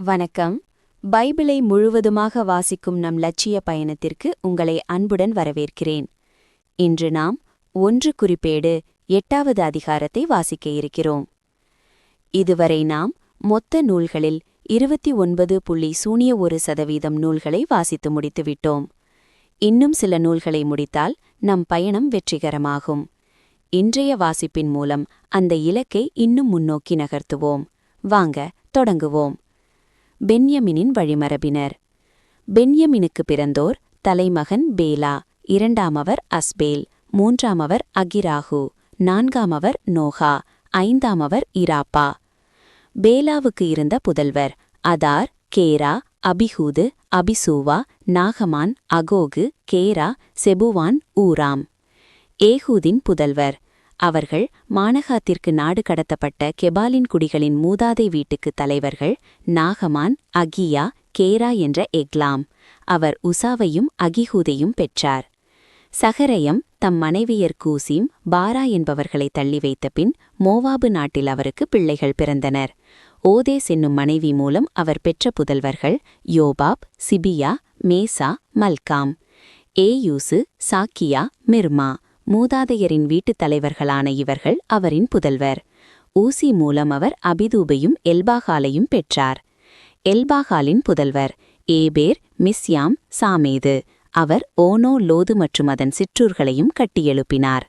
வணக்கம். பைபிளை முழுவதுமாக வாசிக்கும் நம் லட்சிய பயணத்திற்கு உங்களை அன்புடன் வரவேற்கிறேன். இன்று நாம் ஒன்று குறிப்பேடு எட்டாவது அதிகாரத்தை வாசிக்க இருக்கிறோம். இதுவரை நாம் மொத்த நூல்களில் இருபத்தி ஒன்பது புள்ளி சூனிய ஒரு சதவீதம் நூல்களை வாசித்து முடித்துவிட்டோம் இன்னும் சில நூல்களை முடித்தால் நம் பயணம் வெற்றிகரமாகும். இன்றைய வாசிப்பின் மூலம் அந்த இலக்கை இன்னும் முன்னோக்கி நகர்த்துவோம். வாங்க தொடங்குவோம். பென்யமினின் வழிமரபினர். பென்யமினுக்கு பிறந்தோர் தலைமகன் பேலா இரண்டாமவர் அஸ்பேல் மூன்றாமவர் அகிராகு நான்காமவர் நோகா ஐந்தாமவர் இராப்பா. பேலாவுக்கு இருந்த புதல்வர் அதார் கேரா அபிஹூது அபிசூவா நாகமான் அகோகு கேரா செபுவான் ஊராம். ஏகூதின் புதல்வர் அவர்கள் மானகாத்திற்கு நாடு கடத்தப்பட்ட கெபாலின் குடிகளின் மூதாதை வீட்டுக்கு தலைவர்கள் நாகமான் அகியா கேரா என்ற எக்லாம். அவர் உசாவையும் அகிஹூதையும் பெற்றார். சகரயம் தம் மனைவியர் கூசிம் பாரா என்பவர்களை தள்ளி வைத்த பின் மோவாபு நாட்டில் அவருக்கு பிள்ளைகள் பிறந்தனர். ஓதேஸ் என்னும் மனைவி மூலம் அவர் பெற்ற புதல்வர்கள் யோபாப் சிபியா மேசா மல்காம். ஏயூசு சாக்கியா மிர்மா. மூதாதையரின் வீட்டுத் தலைவர்களான இவர்கள் அவரின் புதல்வர். ஊசி மூலம் அவர் அபிதூபையும் எல்பாகாலையும் பெற்றார். எல்பாகாலின் புதல்வர் ஏபேர் மிஸ்யாம் சாமேது. அவர் ஓனோ லோது மற்றும் அதன் சிற்றூர்களையும் கட்டியெழுப்பினார்.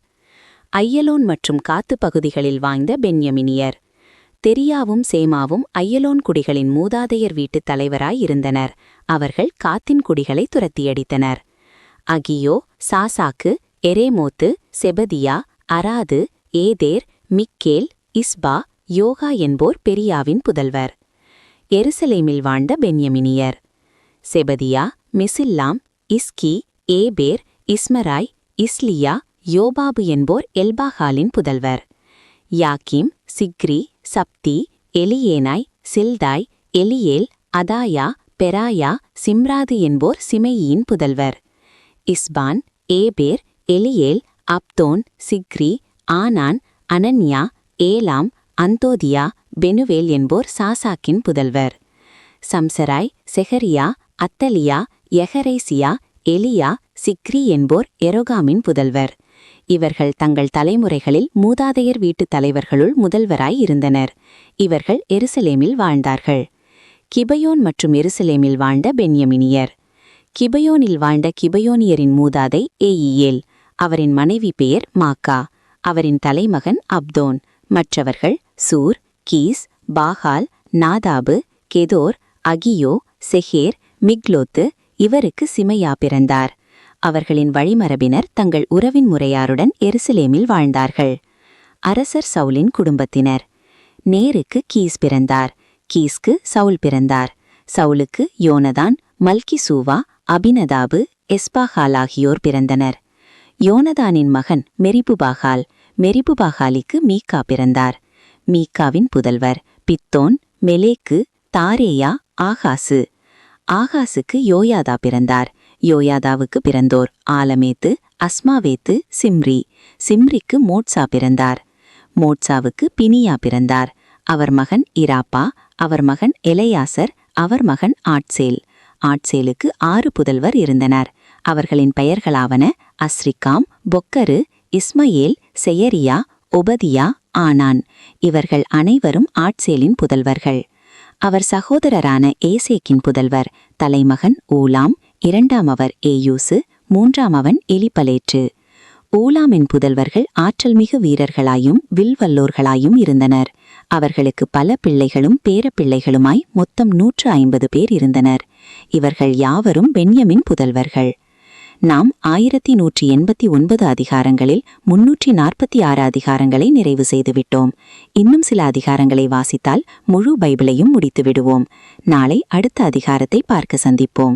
ஐயலோன் மற்றும் காத்து பகுதிகளில் வாய்ந்த பென்யமினியர். தெரியாவும் சேமாவும் ஐயலோன் குடிகளின் மூதாதையர் வீட்டுத் தலைவராயிருந்தனர் அவர்கள் காத்தின் குடிகளை துரத்தியடித்தனர். Ahio Shashak Jeremoth Zebadiah Arad Ader Michael Ispah Joha என்போர் பெரியாவின் புதல்வர். எருசலேமில் வாழ்ந்த பென்யமினியர். செபதியா மிசில்லாம் இஸ்கி ஏபேர் இஸ்மராய் இஸ்லியா யோபாபு என்போர் எல்பாஹாலின் புதல்வர். யாக்கிம் சிக்ரி சப்தி எலியேனாய் சில்தாய் எலியேல் அதாயா பெராயா சிம்ராது என்போர் சிமையின் புதல்வர். Ishpan Heber Eliel Abdon Zichri Hanan Hananiah Elam Antyodaya Phanuel என்போர் சாசாக்கின் புதல்வர். சம்சராய் செஹரியா அத்தலியா எஹரைசியா எலியா சிக்ரி என்போர் எரோகாமின் புதல்வர். இவர்கள் தங்கள் தலைமுறைகளில் மூதாதையர் வீட்டுத் தலைவர்களுள் முதல்வராய் இருந்தனர். இவர்கள் எருசலேமில் வாழ்ந்தார்கள். கிபயோன் மற்றும் எருசலேமில் வாழ்ந்த பென்யமினியர். கிபயோனில் வாழ்ந்த கிபயோனியரின் மூதாதை ஏயியேல். அவரின் மனைவி பெயர் மாக்கா. அவரின் தலைமகன் அப்தோன். மற்றவர்கள் சூர் கீஸ் பாகால் நாதாபு கெதோர் அகியோ செஹேர் மிக்லோத்து இவருக்கு சிமையா பிறந்தார். அவர்களின் வழிமரபினர் தங்கள் உறவின் முறையாருடன் எருசலேமில் வாழ்ந்தார்கள். அரசர் சவுலின் குடும்பத்தினர். நேருக்கு கீஸ் பிறந்தார். கீஸ்க்கு சவுல் பிறந்தார். சவுலுக்கு யோனதான் மல்கிசூவா அபினதாபு எஸ்பாஹால் ஆகியோர் பிறந்தனர். யோனதானின் மகன் மெரிபுபாகால் மெரிபுபாகாலிக்கு மீக்கா பிறந்தார். மீக்காவின் புதல்வர் பித்தோன் மெலேக்கு தாரேயா ஆகாசு. ஆகாசுக்கு யோயாதா பிறந்தார். யோயாதாவுக்கு பிறந்தோர் ஆலமேத்து அஸ்மாவேத்து சிம்ரி. சிம்ரிக்கு மோட்சா பிறந்தார். மோட்சாவுக்கு பினியா பிறந்தார். அவர் மகன் இராப்பா அவர் மகன் எலையாசர் அவர் மகன் ஆட்சேல். ஆட்சேலுக்கு ஆறு புதல்வர் இருந்தனர். அவர்களின் பெயர்களாவன அஸ்ரிகாம் பொக்கரு இஸ்மயேல் செயரியா ஒபதியா ஆனான். இவர்கள் அனைவரும் ஆட்சேலின் புதல்வர்கள். அவர் சகோதரரான ஏசேக்கின் புதல்வர் தலைமகன் ஊலாம் இரண்டாம் அவர் ஏயூசு மூன்றாம் அவன் எலிபலேற்று ஊலாமின் புதல்வர்கள் ஆற்றல்மிகு வீரர்களாயும் வில்வல்லோர்களாயும் இருந்தனர். அவர்களுக்கு பல பிள்ளைகளும் பேரப்பிள்ளைகளுமாய் மொத்தம் நூற்று ஐம்பது பேர் இருந்தனர். இவர்கள் யாவரும் பென்யமின் புதல்வர்கள். நாம் ஆயிரத்தி நூற்றி எண்பத்தி ஒன்பது அதிகாரங்களில் முன்னூற்றி நாற்பத்தி ஆறு அதிகாரங்களை நிறைவு செய்துவிட்டோம். இன்னும் சில அதிகாரங்களை வாசித்தால் முழு பைபிளையும் முடித்து விடுவோம் நாளை அடுத்த அதிகாரத்தை பார்க்க சந்திப்போம்.